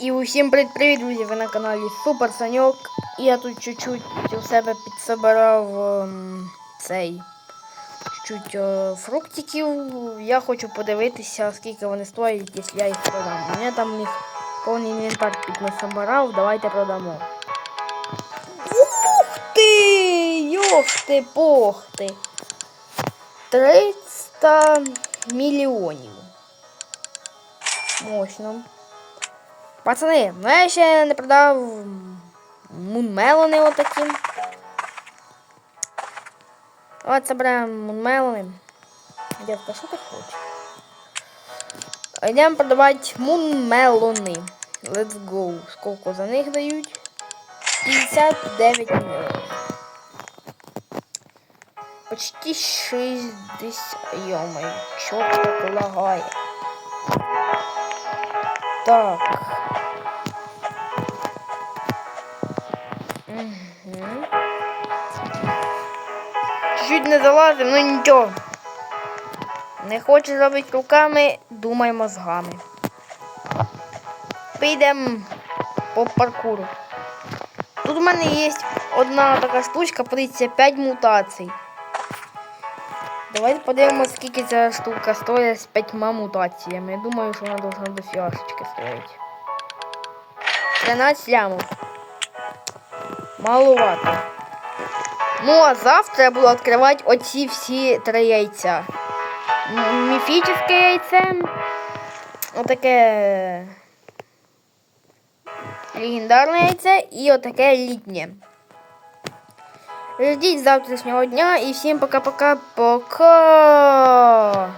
І усім привіт, друзі! Ви на каналі Супер Саньок. І я тут чуть-чуть у себе підсобирав ем, цей чуть-чуть е, фруктиків. Я хочу подивитися, скільки вони стоять, якщо я їх продам. У мене там їх повний інвентар піднасобирав, давайте продамо. Ух ти! Йох ти, пох ти! 300 мільйонів. Мощно. Пацани, ну я ще не продав мунмелони отакі. От заберемо мунмелони. Дядька, що ти хочеш? Йдемо продавати мунмелони. Let's go. Скільки за них дають? 59 мільйонів. Почти 60. Йомай, так лагає? Так. Угу. Чуть не залазив, ну нічого. Не хочеш робити руками, думай мозгами. Підемо по паркуру. Тут у мене є одна така штучка, подивіться, 5 мутацій. Давайте подивимося, скільки ця штука стоїть з п'ятьма мутаціями. Я думаю, що вона должна до фіашечки стоїть. 13 лямов. Маловато. Ну, а завтра я буду відкривати оці всі три яйця. Міфічне яйце. Отаке легендарне яйце і отаке літнє. Ждіть завтрашнього дня і всім пока-пока. Пока!